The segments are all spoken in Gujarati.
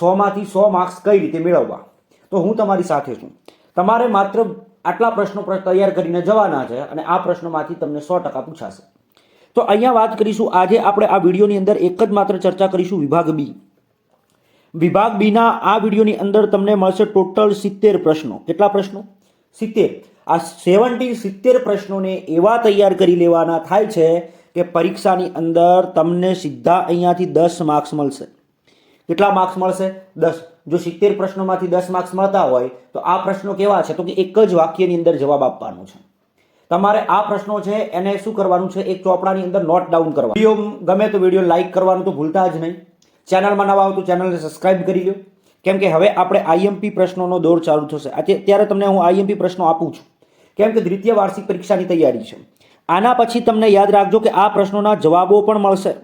સોમાંથી સો માર્ક્સ કઈ રીતે મેળવવા? તો હું તમારી સાથે છું. તમારે માત્ર આટલા પ્રશ્નો પ્ર- તૈયાર કરીને જવાના છે અને આ પ્રશ્નોમાંથી તમને સો ટકા પૂછાશે. તો અહીંયા વાત કરીશું. આજે આપણે આ વિડીયોની અંદર એક જ માત્ર ચર્ચા કરીશું વિભાગ બી. વિભાગ બીના આ વિડીયોની અંદર તમને મળશે ટોટલ સિત્તેર પ્રશ્નો. કેટલા પ્રશ્નો? સિત્તેર. આ સેવન્ટી સિત્તેર પ્રશ્નોને એવા તૈયાર કરી લેવાના થાય છે કે પરીક્ષાની અંદર તમને સીધા અહીંયાથી દસ માર્ક્સ મળશે. કેટલા માર્ક્સ મળશે? દસ. જો સિત્તેર પ્રશ્નોમાંથી દસ માર્ક્સ મળતા હોય, તો આ પ્રશ્નો કેવા છે? તો કે એક જ વાક્યની અંદર જવાબ આપવાનો છે. તમારે આ પ્રશ્નો છે, એને શું કરવાનું છે? એક ચોપડાની અંદર નોટ ડાઉન કરવા. વીડિયો ગમે તો વીડિયો લાઇક કરવાનું તો ભૂલતા જ નહીં. ચેનલમાં નવા આવો તો ચેનલને સબસ્ક્રાઇબ કરી લો કેમ કે હવે આપણે આઈએમપી પ્રશ્નોનો દોર ચાલુ થશે. અત્યારે તમને હું આઈએમપી પ્રશ્નો આપું છું. કેમ કે દ્વિતીય વાર્ષિક પરીક્ષાની તૈયારી છે. આના પછી તમને યાદ રાખજો કે આ પ્રશ્નોના જવાબો પણ મળશે.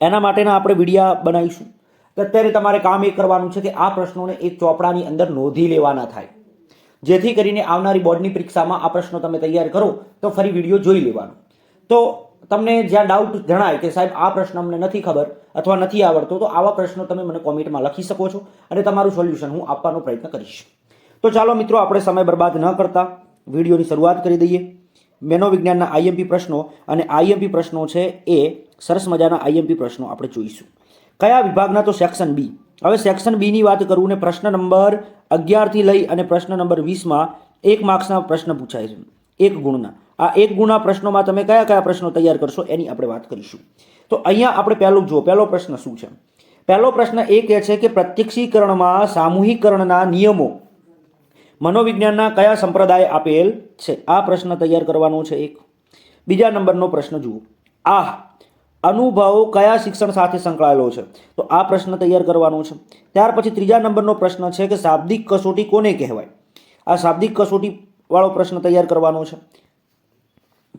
એના માટેના આપણે વિડીયા બનાવીશું. તો અત્યારે તમારે કામ એ કરવાનું છે કે આ પ્રશ્નોને એક ચોપડાની અંદર નોંધી લેવાના થાય. જેથી કરીને આવનારી બોર્ડની પરીક્ષામાં આ પ્રશ્નો તમે તૈયાર કરો, તો ફરી વીડિયો જોઈ લેવાનો. તો તમને જ્યાં ડાઉટ જણાય કે સાહેબ આ પ્રશ્ન અમને નથી ખબર અથવા નથી આવડતો, તો આવા પ્રશ્નો તમે મને કોમેન્ટમાં લખી શકો છો અને તમારું સોલ્યુશન હું આપવાનો પ્રયત્ન કરીશ. તો ચાલો મિત્રો, આપણે સમય બરબાદ ન કરતા, વિડીયોની શરૂઆત કરી દઈએ. મેનોવિજ્ઞાનના આઈએમપી પ્રશ્નો અને આઈએમપી પ્રશ્નો છે એ સરસ મજાના આઈએમપી પ્રશ્નો આપણે જોઈશું. કયા વિભાગના તો સેક્શન બી હવે સેક્શન બીની વાત કરું ને પ્રશ્ન નંબર અગિયારથી લઈ અને પ્રશ્ન નંબર વીસમાં એક માર્ક્સના પ્રશ્ન પૂછાય છે. એક ગુણના. આ એક ગુણના પ્રશ્નોમાં તમે કયા કયા પ્રશ્નો તૈયાર કરશો એની આપણે વાત કરીશું. તો અહીંયા આપણે પહેલું જુઓ. પહેલો પ્રશ્ન શું છે? પહેલો પ્રશ્ન એ કહે છે કે પ્રત્યક્ષીકરણમાં સામૂહિકરણના નિયમો મનોવિજ્ઞાનના કયા સંપ્રદાય આપેલ છે? આ પ્રશ્ન તૈયાર કરવાનો છે એક. બીજા નંબરનો પ્રશ્ન જુઓ. આ અનુભવ કયા શિક્ષણ સાથે સંકળાયેલો છે? તો આ પ્રશ્ન તૈયાર કરવાનો છે. ત્યાર પછી ત્રીજા નંબરનો પ્રશ્ન છે કે શાબ્દિક કસોટી કોને કહેવાય? આ શાબ્દિક કસોટી વાળો પ્રશ્ન તૈયાર કરવાનો છે.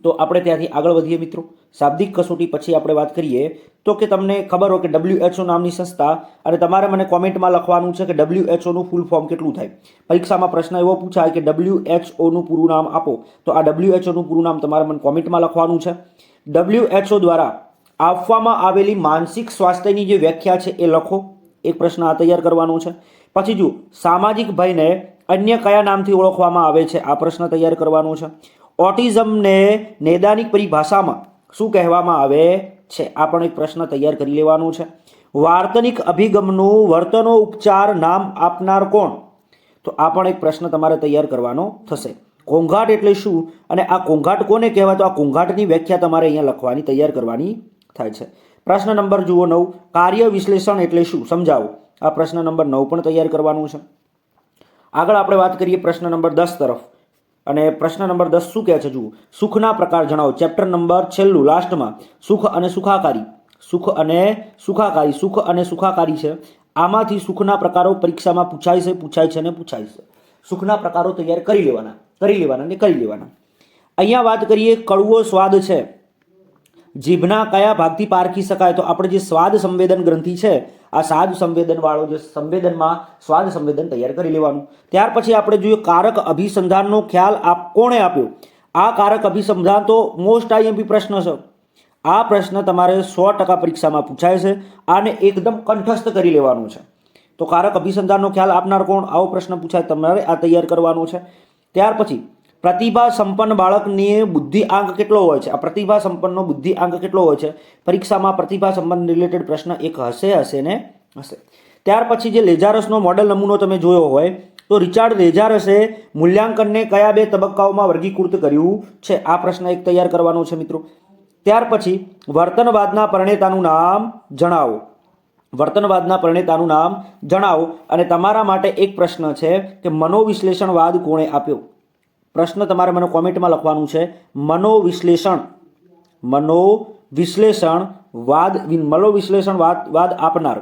તો આપણે ત્યાંથી આગળ વધીએ મિત્રો. શાબ્દિક કસોટી પછી આપણે વાત કરીએ તો કે તમને ખબર હોય કે ડબલ્યુએચઓ નામની સંસ્થા અને તમારે મને કોમેન્ટમાં લખવાનું છે કે ડબલ્યુએચઓનું ફૂલ ફોર્મ કેટલું થાય? પરીક્ષામાં પ્રશ્ન એવો પૂછાય કે ડબલ્યુએચઓનું પૂરું નામ આપો. તો આ ડબલ્યુએચઓનું પૂરું નામ તમારે મને કોમેન્ટમાં લખવાનું છે. ડબલ્યુએચઓ દ્વારા આપવામાં આવેલી માનસિક સ્વાસ્થ્યની જે વ્યાખ્યા છે એ લખો. એક પ્રશ્ન આ તૈયાર કરવાનો છે. પછી જુઓ. સામાજિક ભયને અન્ય કયા નામથી ઓળખવામાં આવે છે? આ પ્રશ્ન તૈયાર કરવાનો છે. ઓટિઝમને નૈદાનિક પરિભાષામાં શું કહેવામાં આવે છે? આ પણ એક પ્રશ્ન તૈયાર કરી લેવાનો છે. વાર્તનિક અભિગમનું વર્તનો ઉપચાર નામ આપનાર કોણ? તો આ પણ એક પ્રશ્ન તમારે તૈયાર કરવાનો થશે. કોંઘાટ એટલે શું? અને આ કોંઘાટ કોને કહેવાય? તો આ કોંઘાટની વ્યાખ્યા તમારે અહીંયા લખવાની, તૈયાર કરવાની થાય છે. પ્રશ્ન નંબર જુઓ નવ. કાર્ય વિશ્લેષણ એટલે શું? સમજાવો. આ પ્રશ્ન નંબર નવ પણ તૈયાર કરવાનું છે. આગળ આપણે વાત કરીએ પ્રશ્ન નંબર દસ તરફ. અને પ્રશ્ન નંબર દસ શું કહે છે? જુઓ. સુખના પ્રકાર જણાવો. ચેપ્ટર નંબર છેલ્લું લાસ્ટમાં સુખ અને સુખાકારી. સુખ અને સુખાકારી. સુખ અને સુખાકારી છે. આમાંથી સુખના પ્રકારો પરીક્ષામાં પૂછાય છે પૂછાય છે અને પૂછાય છે. સુખના પ્રકારો તૈયાર કરી લેવાના કરી લેવાના ને કરી લેવાના. અહીંયા વાત કરીએ કડવો સ્વાદ છે. જીભના કયા ભાગથી પારખી શકાય? તો આપણે જે સ્વાદ સંવેદન ગ્રંથિ છે, આ સ્વાદ સંવેદનવાળો જે સંવેદનમાં સ્વાદ સંવેદન તૈયાર કરી લેવાનું. ત્યાર પછી આપણે જોઈએ કારક અભિસંધાનનો ખ્યાલ આપ કોણે આપ્યો? આ કારક અભિસંધાન તો મોસ્ટ આઈએમપી પ્રશ્ન છે. આ પ્રશ્ન તમારે સો ટકા પરીક્ષામાં પૂછાય છે આને એકદમ કંઠસ્થ કરી લેવાનું છે. તો કારક અભિસંધાનનો ખ્યાલ આપનાર કોણ? આવો પ્રશ્ન પૂછાય, તમારે આ તૈયાર કરવાનો છે. ત્યાર પછી પ્રતિભા સંપન્ન બાળકની બુદ્ધિ આંક કેટલો હોય છે? આ પ્રતિભા સંપન્નનો બુદ્ધિ આંક કેટલો હોય છે? પરીક્ષામાં પ્રતિભા સંપન્ન રિલેટેડ પ્રશ્ન એક હશે હશે ને હશે. ત્યાર પછી જે લેજારસનો મોડેલ નમૂનો તમે જોયો હોય, તો રિચાર્ડ લેજારસે મૂલ્યાંકનને કયા બે તબક્કાઓમાં વર્ગીકૃત કર્યું છે? આ પ્રશ્ન એક તૈયાર કરવાનો છે મિત્રો. ત્યાર પછી વર્તનવાદના પરિણેતાનું નામ જણાવો. વર્તનવાદના પરિણેતાનું નામ જણાવો. અને તમારા માટે એક પ્રશ્ન છે કે મનોવિશ્લેષણવાદ કોણે આપ્યો? પ્રશ્ન તમારે મને કોમેન્ટમાં લખવાનું છે. મનોવિશ્લેષણ. મનોવિશ્લેષણ વાદ મનોવિશ્લેષણ વાદ વાદ આપનાર.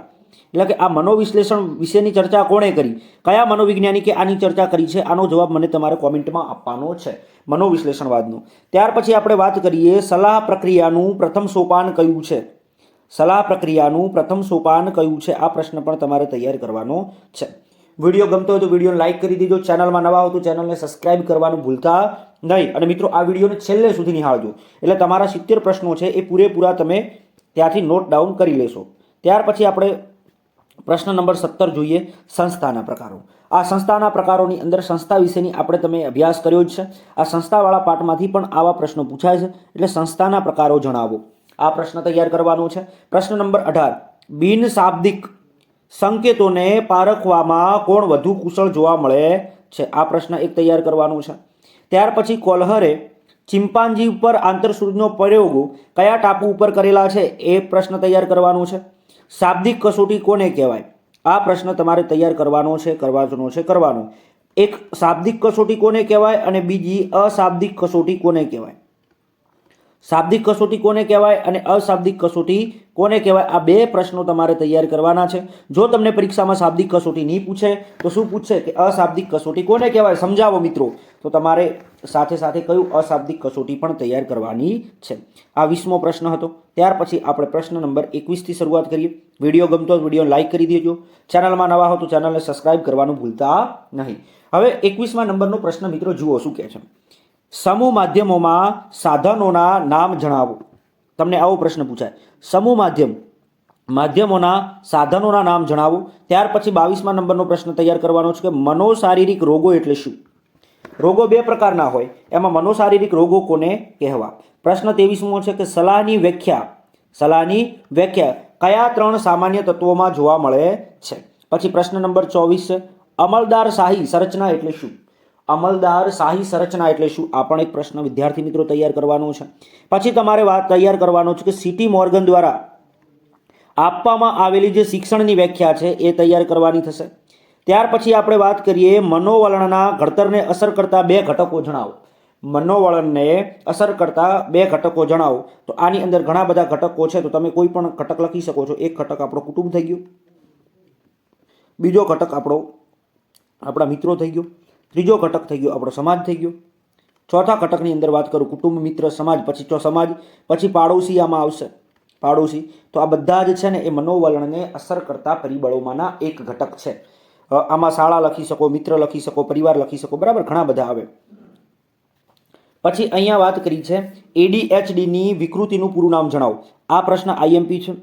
એટલે કે આ મનોવિશ્લેષણ વિશેની ચર્ચા કોણે કરી? કયા મનોવિજ્ઞાનિકે આની ચર્ચા કરી છે? આનો જવાબ મને તમારે કોમેન્ટમાં આપવાનો છે મનોવિશ્લેષણવાદનો ત્યાર પછી આપણે વાત કરીએ સલાહ પ્રક્રિયાનું પ્રથમ સોપાન કયું છે? સલાહ પ્રક્રિયાનું પ્રથમ સોપાન કયું છે? આ પ્રશ્ન પણ તમારે તૈયાર કરવાનો છે. વીડિયો ગમતો હોય તો વિડીયોને લાઇક કરી દીજો. ચેનલમાં નવા હો તો ચેનલને સબસ્ક્રાઇબ કરવાનું ભૂલતા નહીં. અને મિત્રો, આ વિડીયોને છેલ્લે સુધી નિહાળજો. એટલે તમારા સિત્તેર પ્રશ્નો છે, એ પૂરેપૂરા તમે ત્યાંથી નોટ ડાઉન કરી લેશો. ત્યાર પછી આપણે પ્રશ્ન નંબર સત્તર જોઈએ, સંસ્થાના પ્રકારો. આ સંસ્થાના પ્રકારોની અંદર સંસ્થા વિશેની આપણે તમે અભ્યાસ કર્યો જ છે. આ સંસ્થાવાળા પાઠમાંથી પણ આવા પ્રશ્નો પૂછાય છે. એટલે સંસ્થાના પ્રકારો જણાવો. આ પ્રશ્ન તૈયાર કરવાનો છે. પ્રશ્ન નંબર અઢાર. બિન શાબ્દિક સંકેતોને પારખવામાં કોણ વધુ કુશળ જોવા મળે છે? આ પ્રશ્ન એક તૈયાર કરવાનો છે. ત્યાર પછી કોલ્હરે ચિમ્પાન્જી ઉપર આંતરસૂજનો પ્રયોગો કયા ટાપુ ઉપર કરેલા છે એ પ્રશ્ન તૈયાર કરવાનો છે. શાબ્દિક કસોટી કોને કહેવાય? આ પ્રશ્ન તમારે તૈયાર કરવાનો છે કરવાનો છે, કરવાનો. એક શાબ્દિક કસોટી કોને કહેવાય અને બીજી અશાબ્દિક કસોટી કોને કહેવાય? શાબ્દિક કસોટી કોને કહેવાય અને અશાબ્દિક કસોટી કોને કહેવાય? આ બે પ્રશ્નો તમારે તૈયાર કરવાના છે. જો તમને પરીક્ષામાં શાબ્દિક કસોટી નહીં પૂછે, તો શું પૂછશે કે અશાબ્દિક કસોટી કોને કહેવાય? સમજાવો મિત્રો. તો તમારે સાથે સાથે કયું અશાબ્દિક કસોટી પણ તૈયાર કરવાની છે. આ વીસમો પ્રશ્ન હતો. ત્યાર પછી આપણે પ્રશ્ન નંબર એકવીસથી શરૂઆત કરીએ. વીડિયો ગમતો હોય વીડિયો લાઇક કરી દેજો. ચેનલમાં નવા હો તો ચેનલને સબસ્ક્રાઇબ કરવાનું ભૂલતા નહીં. હવે એકવીસમાં નંબરનો પ્રશ્ન મિત્રો જુઓ શું કહે છે. સમૂહ માધ્યમોમાં સાધનોના નામ જણાવો. તમને આવો પ્રશ્ન પૂછાય. સમૂહ માધ્યમ. માધ્યમોના સાધનોના નામ જણાવો. ત્યાર પછી બાવીસમા નંબરનો પ્રશ્ન તૈયાર કરવાનો છે કે મનોશારીરિક રોગો એટલે શું? રોગો બે પ્રકારના હોય. એમાં મનોશારીરિક રોગો કોને કહેવા પ્રશ્ન ત્રેવીસમો છે કે સલાહની વ્યાખ્યા. સલાહની વ્યાખ્યા. કયા ત્રણ સામાન્ય તત્વોમાં જોવા મળે છે? પછી પ્રશ્ન નંબર ચોવીસ અમલદાર શાહી સંરચના એટલે શું? અમલદાર શાહી સંરચના એટલે શું? આ પણ એક પ્રશ્ન વિદ્યાર્થી મિત્રો તૈયાર કરવાનો છે. પછી તમારે વાત તૈયાર કરવાનો છે કે સિટી મોર્ગન દ્વારા આપવામાં આવેલી જે શિક્ષણની વ્યાખ્યા છે એ તૈયાર કરવાની થશે. ત્યાર પછી આપણે વાત કરીએ મનોવલણના ઘડતરને અસર કરતા બે ઘટકો જણાવો. મનોવળણને અસર કરતા બે ઘટકો જણાવો. તો આની અંદર ઘણા બધા ઘટકો છે, તો તમે કોઈ પણ ઘટક લખી શકો છો. એક ઘટક આપણો કુટુંબ થઈ ગયો. બીજો ઘટક આપણો આપણા મિત્રો થઈ ગયો. ત્રીજો ઘટક થઈ ગયો આપણો સમાજ થઈ ગયો. ચોથા ઘટકની અંદર વાત કરું કુટુંબ મિત્ર સમાજ, પછી ચો સમાજ, પછી પાડોશી આમાં આવશે. પાડોશી. તો આ બધા જ છે ને એ મનોવલણને અસર કરતા પરિબળોમાંના એક ઘટક છે. આમાં શાળા લખી શકો, મિત્ર લખી શકો, પરિવાર લખી શકો, બરાબર? ઘણા બધા આવે. પછી અહીંયા વાત કરી છે એડીએચડીની વિકૃતિનું પૂરું નામ જણાવો. આ પ્રશ્ન આઈએમપી છે.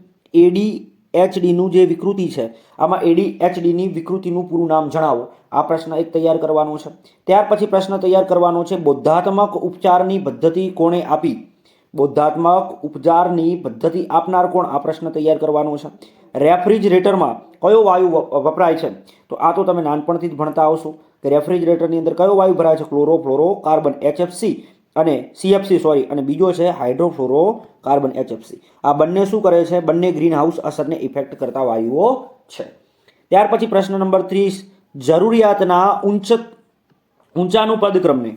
એડીએચડીનું જે વિકૃતિ છે, આમાં એડી એચડીની વિકૃતિનું પૂરું નામ જણાવો. આ પ્રશ્ન એક તૈયાર કરવાનો છે. ત્યાર પછી પ્રશ્ન તૈયાર કરવાનો છે બૌદ્ધાત્મક ઉપચારની પદ્ધતિ કોણે આપી? બૌદ્ધાત્મક ઉપચારની પદ્ધતિ આપનાર કોણ? આ પ્રશ્ન તૈયાર કરવાનો છે. રેફ્રિજરેટરમાં કયો વાયુ વપ- વપરાય છે? તો આ તો તમે નાનપણથી જ ભણતા આવશો કે રેફ્રિજરેટરની અંદર કયો વાયુ ભરાય છે? ક્લોરો, ફ્લોરો, કાર્બન, એચએફસી અને સીએફસી સોરી અને બીજો છે હાઇડ્રોફ્લોરો કાર્બન એચએફસી આ બંને શું કરે છે? બંને ગ્રીન હાઉસ અસરને ઇફેક્ટ કરતા વાયુઓ છે. ત્યાર પછી પ્રશ્ન નંબર ત્રીસ, જરૂરિયાતના ઊંચ ઊંચાનું પદક્રમને.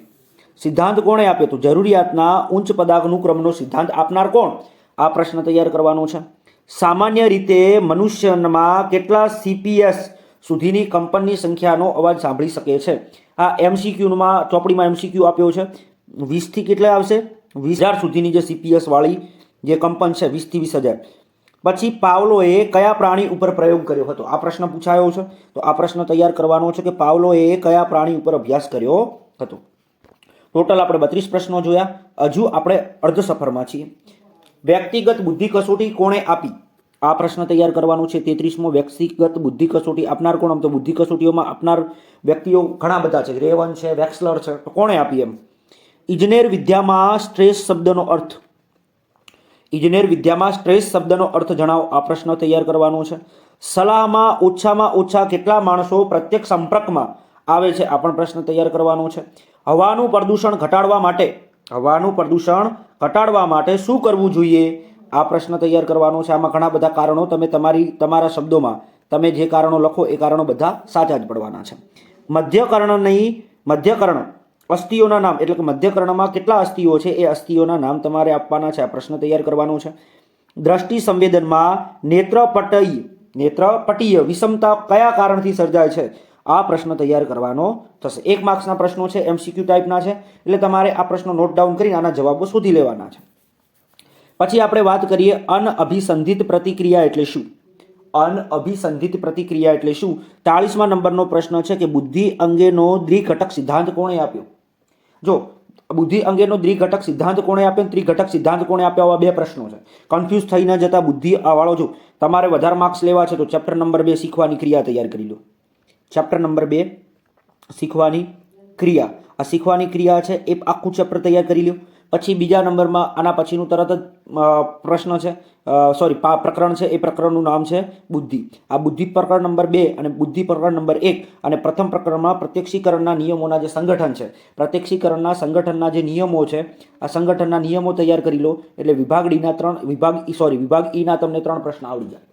સિદ્ધાંત કોણે આપ્યો તો? જરૂરિયાતના ઉચ્ચ પદાનુક્રમનો સિદ્ધાંત આપનાર કોણ? આ પ્રશ્ન તૈયાર કરવાનો છે. સામાન્ય રીતે મનુષ્યમાં કેટલા સીપીએસ સુધીની કંપનની સંખ્યાનો અવાજ સાંભળી શકે છે? આ એમસીક્યુમાં ચોપડીમાં એમસીક્યુ આપ્યો છે. વીસથી કેટલા આવશે? વીસ હજાર સુધીની જે સીપીએસ વાળી જે કંપન છે, વીસથી વીસ હજાર. પછી પાવલોએ કયા પ્રાણી ઉપર પ્રયોગ કર્યો હતો? આ પ્રશ્ન પૂછાયો છે. તો આ પ્રશ્ન તૈયાર કરવાનો છે કે પાવલોએ કયા પ્રાણી ઉપર અભ્યાસ કર્યો હતો? ટોટલ આપણે બત્રીસ પ્રશ્નો જોયા. હજુ આપણે અર્ધ સફરમાં છીએ. વ્યક્તિગત બુદ્ધિ કસોટી કોણે આપી? આ પ્રશ્ન તૈયાર કરવાનો છે. તેત્રીસમો, વ્યક્તિગત બુદ્ધિ કસોટી આપનાર કોણ? આમ તો બુદ્ધિ કસોટીઓમાં આપનાર વ્યક્તિઓ ઘણા બધા છે. રેવન છે, વેક્સલર છે. તો કોણે આપી એમ? ઇજનેર વિદ્યામાં સ્ટ્રેસ શબ્દનો અર્થ. ઇજનેર વિદ્યામાં સ્ટ્રેસ શબ્દનો અર્થ જણાવો. આ પ્રશ્ન તૈયાર કરવાનો છે. સલાહમાં ઓછામાં ઓછા કેટલા માણસો પ્રત્યક્ષ સંપર્કમાં આવે છે? આ પણ પ્રશ્ન તૈયાર કરવાનો છે. હવાનું પ્રદૂષણ ઘટાડવા માટે, હવાનું પ્રદૂષણ ઘટાડવા માટે શું કરવું જોઈએ? આ પ્રશ્ન તૈયાર કરવાનો છે. આમાં ઘણા બધા કારણો. તમે તમારી, તમારા શબ્દોમાં તમે જે કારણો લખો, એ કારણો બધા સાચા જ પડવાના છે. મધ્યકર્ણની મધ્યકર્ણ અસ્થિઓના નામ, એટલે કે મધ્યકર્ણમાં કેટલા અસ્થિઓ છે, એ અસ્થિઓના નામ તમારે આપવાના છે. આ પ્રશ્ન તૈયાર કરવાનો છે. દ્રષ્ટિ સંવેદનમાં નેત્રપટય નેત્રપટીય વિષમતા કયા કારણથી સર્જાય છે? આ પ્રશ્ન તૈયાર કરવાનો થશે. એક માર્ક્સના પ્રશ્નો છે એમસીક્યુ ટાઈપના છે, એટલે તમારે આ પ્રશ્નો નોટ ડાઉન કરીને આના જવાબો શોધી લેવાના છે. પછી આપણે વાત કરીએ અનઅભિસંધિત પ્રતિક્રિયા એટલે શું? અનઅભિસંધિત પ્રતિક્રિયા એટલે શું? ચાળીસમાં નંબરનો પ્રશ્ન છે કે બુદ્ધિ અંગેનો દ્વિઘટક સિદ્ધાંત કોણે આપ્યો? જો, બુદ્ધિ અંગેનો દ્વિઘટક સિદ્ધાંત કોણે આપ્યો? ત્રિઘટક સિદ્ધાંત કોણે આપ્યો? આવા બે પ્રશ્નો છે. કન્ફ્યુઝ થઈ ન જતા બુદ્ધિ વાળો જો, તમારે વધારે માર્ક્સ લેવા છે તો ચેપ્ટર નંબર બે શીખવાની ક્રિયા તૈયાર કરી લો. ચેપ્ટર નંબર બે શીખવાની ક્રિયા. આ શીખવાની ક્રિયા છે એ આખું ચેપ્ટર તૈયાર કરી લો પછી બીજા નંબરમાં આના પછીનું તરત જ પ્રશ્ન છે. સોરી પ્રકરણ છે, એ પ્રકરણનું નામ છે બુદ્ધિ. આ બુદ્ધિ પ્રકરણ નંબર બે અને બુદ્ધિ પ્રકરણ નંબર એક અને પ્રથમ પ્રકરણમાં પ્રત્યક્ષીકરણના નિયમોના જે સંગઠન છે. પ્રત્યક્ષીકરણના સંગઠનના જે નિયમો છે, આ સંગઠનના નિયમો તૈયાર કરી લો. એટલે વિભાગ ડીના ત્રણ, વિભાગ સોરી વિભાગ ઈના તમને ત્રણ પ્રશ્ન આવડી જાય.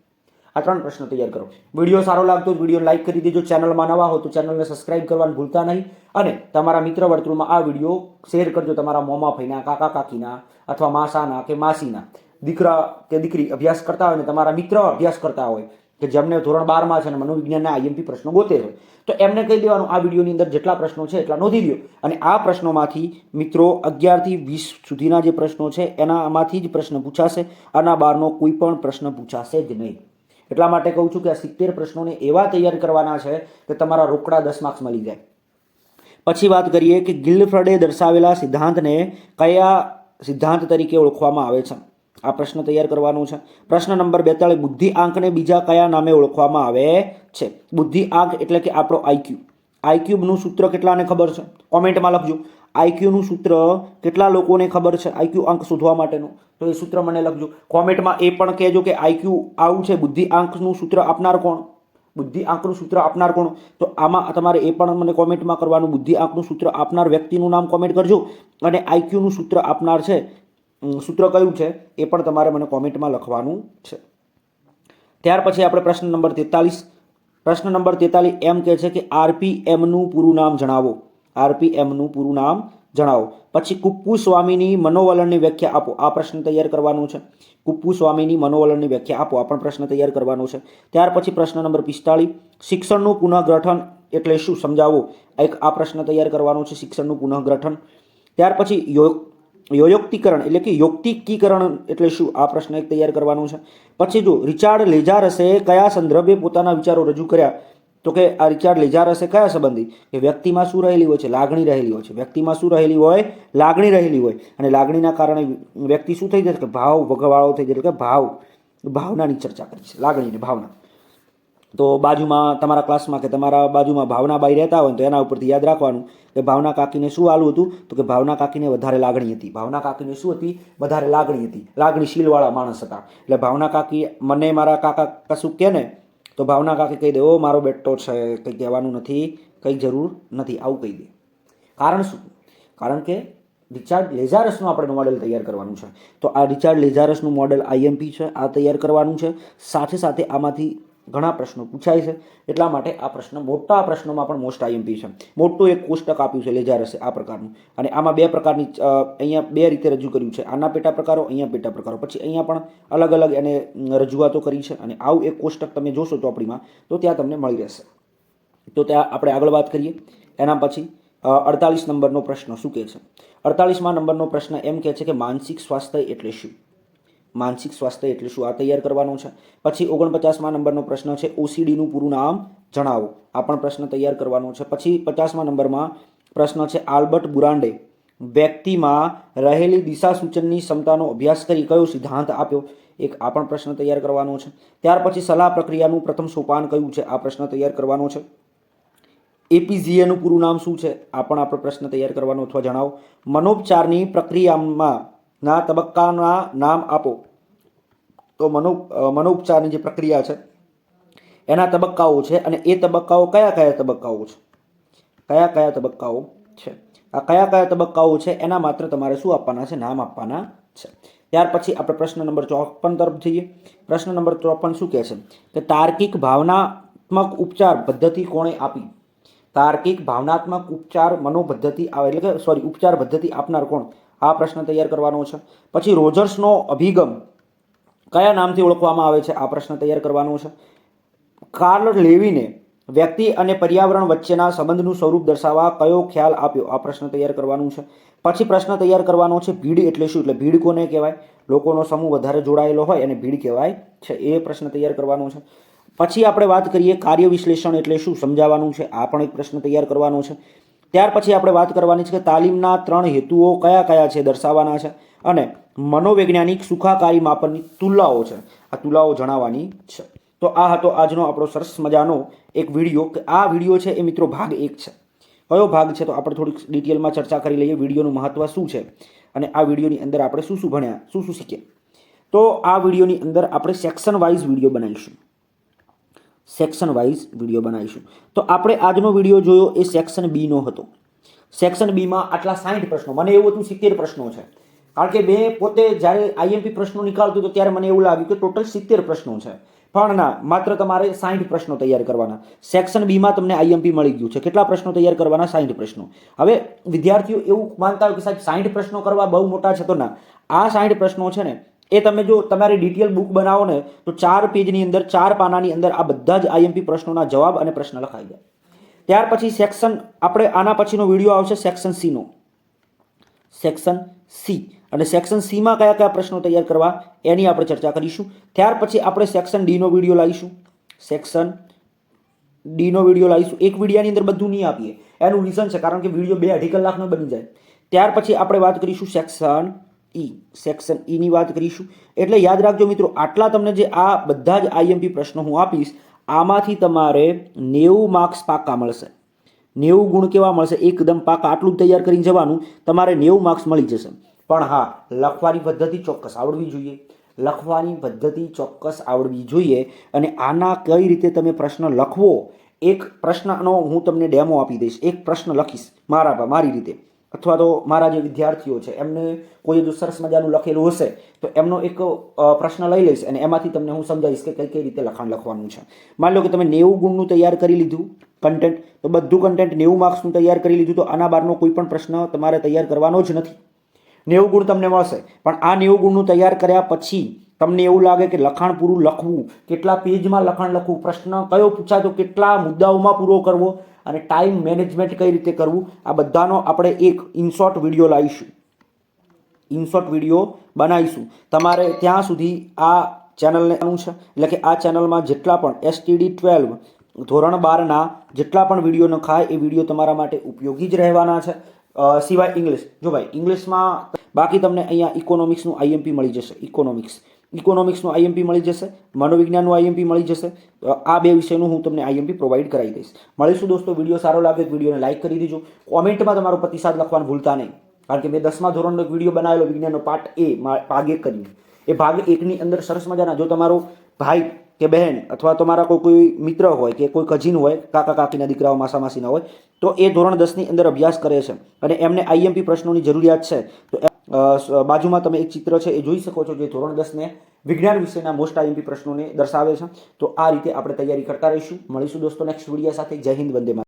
આ ત્રણ પ્રશ્નો તૈયાર કરો. વીડિયો સારો લાગતો વીડિયો લાઈક કરી દેજો. ચેનલમાં નવા હો તો ચેનલને સબસ્ક્રાઇબ કરવાનું ભૂલતા નહીં. અને તમારા મિત્ર વર્તુળમાં આ વીડિયો શેર કરજો તમારા મોમા ભાઈના કાકા કાકીના અથવા માસાના કે માસીના. દીકરા કે દીકરી અભ્યાસ કરતા હોય ને તમારા મિત્ર અભ્યાસ કરતા હોય કે જેમને ધોરણ બારમાં છે અને મનોવિજ્ઞાનના આઈએમપી પ્રશ્નો ગોતે હોય તો એમને કહી દેવાનું આ વિડીયોની અંદર જેટલા પ્રશ્નો છે એટલા નોંધી લ્યો. અને આ પ્રશ્નોમાંથી મિત્રો અગિયારથી વીસ સુધીના જે પ્રશ્નો છે એના આમાંથી જ પ્રશ્ન પૂછાશે. આના બહારનો કોઈ પણ પ્રશ્ન પૂછાશે જ નહીં. એટલા માટે કહું છું કે આ સિત્તેર પ્રશ્નોને એવા તૈયાર કરવાના છે કે તમારા રોકડા દસ માર્ક્સ મળી જાય. પછી વાત કરીએ કે ગિલ્ડફ્રડે દર્શાવેલા સિદ્ધાંતને કયા સિદ્ધાંત તરીકે ઓળખવામાં આવે છે? આ પ્રશ્ન તૈયાર કરવાનો છે. પ્રશ્ન નંબર બેતાળીસ બુદ્ધિ આંકને બીજા કયા નામે ઓળખવામાં આવે છે? બુદ્ધિ આંક એટલે કે આપણો આઈક્યુ આઈક્યુબનું સૂત્ર કેટલાને ખબર છે? કોમેન્ટમાં લખજો. આઈક્યુનું સૂત્ર કેટલા લોકોને ખબર છે? આઈક્યુ અંક શોધવા માટેનું. તો એ સૂત્ર મને લખજો. કોમેન્ટમાં એ પણ કહેજો કે આઈક્યુ આવું છે. બુદ્ધિ આંકનું સૂત્ર આપનાર કોણ? બુદ્ધિ આંકનું સૂત્ર આપનાર કોણ? તો આમાં તમારે એ પણ મને કોમેન્ટમાં કરવાનું. બુદ્ધિ આંકનું સૂત્ર આપનાર વ્યક્તિનું નામ કોમેન્ટ કરજો અને આઈક્યુનું સૂત્ર આપનાર છે. સૂત્ર કયું છે? એ પણ તમારે મને કોમેન્ટમાં લખવાનું છે. ત્યાર પછી આપણે પ્રશ્ન નંબર તેતાલીસ. પ્રશ્ન નંબર તેતાલીસ એમ કહે છે કે આરપીએમનું પૂરું નામ જણાવો. આરપીએમનું પૂરું નામ જણાવો. પછી કુપ્પુ સ્વામીની મનોવલણની વ્યાખ્યા આપો. આ પ્રશ્ન તૈયાર કરવાનો છે. કુપ્પુ સ્વામીની મનોવલણની વ્યાખ્યા આપો. આ પણ પ્રશ્ન તૈયાર કરવાનો છે. ત્યાર પછી પ્રશ્ન નંબર પિસ્તાળીસ. શિક્ષણનું પુનઃગ્રઠન એટલે શું? સમજાવો. એક આ પ્રશ્ન તૈયાર કરવાનો છે, શિક્ષણનું પુનઃગ્રઠન ત્યાર પછી યો યોયોક્તિકરણ એટલે કે યોક્તિકીકરણ એટલે શું? આ પ્રશ્ન એક તૈયાર કરવાનો છે. પછી જો રિચાર્ડ લેજારસે કયા સંદર્ભે પોતાના વિચારો રજૂ કર્યા? તો કે આ રિચાર્ડ લેજારસે કયા સંબંધી? કે વ્યક્તિમાં શું રહેલી હોય છે? લાગણી રહેલી હોય છે. વ્યક્તિમાં શું રહેલી હોય? લાગણી રહેલી હોય. અને લાગણીના કારણે વ્યક્તિ શું થઈ જશે? કે ભાવ વગવાળો થઈ જશે. કે ભાવ. ભાવનાની ચર્ચા કરી છે. લાગણીની ભાવના. તો બાજુમાં તમારા ક્લાસમાં કે તમારા બાજુમાં ભાવના બાઈ રહેતા હોય તો એના ઉપરથી યાદ રાખવાનું કે ભાવના કાકીને શું આલું હતું? તો કે ભાવના કાકીને વધારે લાગણી હતી. ભાવના કાકીને શું હતી? વધારે લાગણી હતી. લાગણીશીલવાળા માણસ હતા. એટલે ભાવના કાકી મને મારા કાકા કશું કહે ને તો ભાવના કાકી કહી દે, ઓ, મારો બેટો છે, કંઈ કહેવાનું નથી, કંઈ જરૂર નથી, આવું કહી દે. કારણ શું? કારણ કે રિચાર્ડ લેઝારસનું આપણે મોડેલ તૈયાર કરવાનું છે. તો આ રિચાર્ડ લેઝારસનું મોડેલ આઈએમપી છે, આ તૈયાર કરવાનું છે. સાથે સાથે આમાંથી ઘણા પ્રશ્નો પૂછાય છે. એટલા માટે આ પ્રશ્ન મોટા પ્રશ્નોમાં પણ મોસ્ટ આઈએમપી છે. મોટું એક કોષ્ટક આપ્યું છે લેઝારસે આ પ્રકારનું. અને આમાં બે પ્રકારની અહીંયા બે રીતે રજૂ કર્યું છે. આના પેટા પ્રકારો, અહીંયા પેટા પ્રકારો. પછી અહીંયા પણ અલગ અલગ એને રજૂઆતો કરી છે. અને આવું એક કોષ્ટક તમે જોશો ચોપડીમાં, તો ત્યાં તમને મળી રહેશે. તો ત્યાં આપણે આગળ વાત કરીએ. એના પછી અડતાલીસ નંબરનો પ્રશ્ન શું કહે છે? અડતાલીસમાં નંબરનો પ્રશ્ન એમ કહે છે કે માનસિક સ્વાસ્થ્ય એટલે શું? માનસિક સ્વાસ્થ્ય એટલે શું? આ તૈયાર કરવાનો છે. પછી ઓગણપચાસમાં નંબરનો પ્રશ્ન છે ઓસીડીનું પૂરું નામ જણાવો. આ પણ પ્રશ્ન તૈયાર કરવાનો છે. પછી પચાસમા નંબરમાં પ્રશ્ન છે, આલ્બર્ટ બુરાન્ડે વ્યક્તિમાં રહેલી દિશા સૂચનની ક્ષમતાનો અભ્યાસ કરી કયો સિદ્ધાંત આપ્યો? એક, આ પણ પ્રશ્ન તૈયાર કરવાનો છે. ત્યાર પછી સલાહ પ્રક્રિયાનું પ્રથમ સોપાન કયું છે? આ પ્રશ્ન તૈયાર કરવાનો છે. એપીજીએનું પૂરું નામ શું છે? આ પણ આપણે પ્રશ્ન તૈયાર કરવાનો અથવા જણાવો. મનોપચારની પ્રક્રિયામાં ના તબક્કાના નામ આપો. તો મનો મનોપચારની જે પ્રક્રિયા છે, એના તબક્કાઓ છે અને એ તબક્કાઓ કયા કયા તબક્કાઓ છે? કયા કયા તબક્કાઓ છે? આ કયા કયા તબક્કાઓ છે, એના માત્ર તમારે શું આપવાના છે? નામ આપવાના છે. ત્યાર પછી આપણે પ્રશ્ન નંબર ચોપન તરફ જઈએ. પ્રશ્ન નંબર ચોપન શું કહે છે? કે તાર્કિક ભાવનાત્મક ઉપચાર પદ્ધતિ કોણે આપી? તાર્કિક ભાવનાત્મક ઉપચાર મનોપદ્ધતિ આવે એટલે કે સોરી ઉપચાર પદ્ધતિ આપનાર કોણ? આ પ્રશ્ન તૈયાર કરવાનો છે. પછી રોજર્સનો અભિગમ કયા નામથી ઓળખવામાં આવે છે? આ પ્રશ્ન તૈયાર કરવાનો છે. કાર્લ લેવીને વ્યક્તિ અને પર્યાવરણ વચ્ચેના સંબંધનું સ્વરૂપ દર્શાવવા કયો ખ્યાલ આપ્યો? આ પ્રશ્ન તૈયાર કરવાનું છે. પછી પ્રશ્ન તૈયાર કરવાનો છે, ભીડ એટલે શું? એટલે ભીડ કોને કહેવાય? લોકોનો સમૂહ વધારે જોડાયેલો હોય અને ભીડ કહેવાય છે. એ પ્રશ્ન તૈયાર કરવાનો છે. પછી આપણે વાત કરીએ કાર્ય વિશ્લેષણ એટલે શું? સમજાવવાનું છે. આ પણ એક પ્રશ્ન તૈયાર કરવાનો છે. ત્યાર પછી આપણે વાત કરવાની છે કે તાલીમના ત્રણ હેતુઓ કયા કયા છે દર્શાવવાના છે અને મનોવૈજ્ઞાનિક સુખાકારી માપનની તુલાઓ છે. આ તુલાઓ જણાવવાની છે. તો આ હતો આજનો આપણો સરસ મજાનો એક વીડિયો કે આ વીડિયો છે એ મિત્રો ભાગ એક છે. કયો ભાગ છે તો આપણે થોડીક ડિટેલમાં ચર્ચા કરી લઈએ વિડીયોનું મહત્વ શું છે અને આ વિડીયોની અંદર આપણે શું શું ભણ્યા, શું શું શીખ્યા. તો આ વિડીયોની અંદર આપણે સેક્શન વાઇઝ વીડિયો બનાવીશું. સેક્શન વાઇઝ વીડિયો બનાવીશું. તો આપણે આજનો વીડિયો જોયો એ સેક્શન બીનો હતો. સેક્શન બીમાં આટલા સાઠ પ્રશ્નો. મને એવું હતું સિત્તેર પ્રશ્નો છે. કારણ કે મેં પોતે જ્યારે આઈએમપી પ્રશ્નો નીકાળતું તો ત્યારે મને એવું લાગ્યું કે ટોટલ સિત્તેર પ્રશ્નો છે. પણ ના, માત્ર તમારે સાઠ પ્રશ્નો તૈયાર કરવાના. સેક્શન બીમાં તમને આઈએમપી મળી ગયું છે. કેટલા પ્રશ્નો તૈયાર કરવાના? સાઠ પ્રશ્નો. હવે વિદ્યાર્થીઓ એવું માનતા હોય કે સાહેબ સાઠ પ્રશ્નો કરવા બહુ મોટા છે તો ના. આ સાઠ પ્રશ્નો છે ને, એ તમે જો તમારી ડિટેલ બુક બનાવો ને, તો ચાર પેજની અંદર, ચાર પાનાની અંદર આ બધા જ આઈએમપી પ્રશ્નોના જવાબ અને પ્રશ્ન લખાઈ જાય. ત્યાર પછી સેક્શન, આપણે આના પછીનો વીડિયો આવશે, સેક્શન સીનો સેક્શન સી. અને સેક્શન સીમાં કયા કયા પ્રશ્નો તૈયાર કરવા એની આપણે ચર્ચા કરીશું. ત્યાર પછી આપણે સેક્શન ડીનો વીડિયો લાવીશું. સેક્શન ડીનો વીડિયો લાવીશું. એક વિડીયાની અંદર બધું નહીં આપીએ. એનું રીઝન છે કારણ કે વીડિયો બે અઢી કલાકનો બની જાય. ત્યાર પછી આપણે વાત કરીશું સેક્શન ઈ. સેક્શન ઈની વાત કરીશું. એટલે યાદ રાખજો મિત્રો, આટલા તમને જે આ બધા જ આઈએમપી પ્રશ્નો હું આપીશ, આમાંથી તમારે નેવું માર્ક્સ પાકા મળશે. નેવું ગુણ કેવા મળશે? એકદમ પાકા આટલું જ તૈયાર કરીને જવાનું, તમારે નેવું માર્ક્સ મળી જશે. પણ હા, લખવાની પદ્ધતિ ચોક્કસ આવડવી જોઈએ. લખવાની પદ્ધતિ ચોક્કસ આવડવી જોઈએ અને આના કઈ રીતે તમે પ્રશ્ન લખવો, એક પ્રશ્નનો હું તમને ડેમો આપી દઈશ. એક પ્રશ્ન લખીશ, મારા મારી રીતે. અથવા તો મારા જે વિદ્યાર્થીઓ છે, એમને કોઈ જો સરસ મજાનું લખેલું હશે, તો એમનો એક પ્રશ્ન લઈ લઈશ અને એમાંથી તમને હું સમજાવીશ કે કઈ કઈ રીતે લખાણ લખવાનું છે. માની લો કે તમે નેવું ગુણનું તૈયાર કરી લીધું કન્ટેન્ટ તો બધું કન્ટેન્ટ નેવું માર્ક્સનું તૈયાર કરી લીધું, તો આના બહારનો કોઈ પણ પ્રશ્ન તમારે તૈયાર કરવાનો જ નથી. નેવું ગુણ તમને મળશે, પણ આ નેવું ગુણનું તૈયાર કર્યા પછી તમને એવું લાગે કે લખાણ પૂરું લખવું, કેટલા પેજમાં લખાણ લખવું, પ્રશ્ન કયો પૂછાય, તો કેટલા મુદ્દાઓમાં પૂરો કરવો અને ટાઈમ મેનેજમેન્ટ કઈ રીતે કરવું, આ બધાનો આપણે એક ઇનશોર્ટ વીડિયો લાવીશું. ઇનશોર્ટ વીડિયો બનાવીશું. તમારે ત્યાં સુધી આ ચેનલને આનું છે? એટલે કે આ ચેનલમાં જેટલા પણ એસટીડી ટ્વેલ્વ ધોરણ બારના જેટલા પણ વીડિયો નખાય, એ વીડિયો તમારા માટે ઉપયોગી જ રહેવાના છે. સિવાય ઇંગ્લિશ જો ભાઈ ઇંગ્લિશમાં બાકી તમને અહીંયા ઇકોનોમિક્સનું આઈએમપી મળી જશે. ઇકોનોમિક્સ ઇકોનોમિક્સનું આઈએમપી મળી જશે, મનોવિજ્ઞાનનું આઈએમપી મળી જશે. આ બે વિષયનું હું તમને આઈએમપી પ્રોવાઈડ કરાવી દઈશ. મળીશું દોસ્તો, વીડિયો સારો લાગે વિડીયોને લાઈક કરી દેજો. કોમેન્ટમાં તમારો પ્રતિસાદ લખવાનું ભૂલતા નહીં. કારણ કે મેં દસમા ધોરણનો એક વીડિયો બનાવેલો, વિજ્ઞાનનો પાર્ટ એ ભાગ કર્યું એ ભાગ એકની અંદર સરસ મજાના, જો તમારો ભાઈ કે બહેન અથવા તમારા કોઈ કોઈ મિત્ર હોય કે કોઈ કઝિન હોય, કાકા, કાકીના દીકરાઓ, માસા, માસીના હોય, તો એ ધોરણ દસની અંદર અભ્યાસ કરે છે. અને એમને આઈએમપી પ્રશ્નોની જરૂરિયાત છે. તો બાજુમાં તમે એક ચિત્ર છે એ જોઈ શકો છો જે ધોરણ દસને વિજ્ઞાન વિષયના મોસ્ટ આઈએમપી પ્રશ્નોને દર્શાવે છે. તો આ રીતે આપણે તૈયારી કરતા રહીશું. મળીશું દોસ્તો નેક્સ્ટ વીડિયો સાથે. જય હિન્દ, વંદે.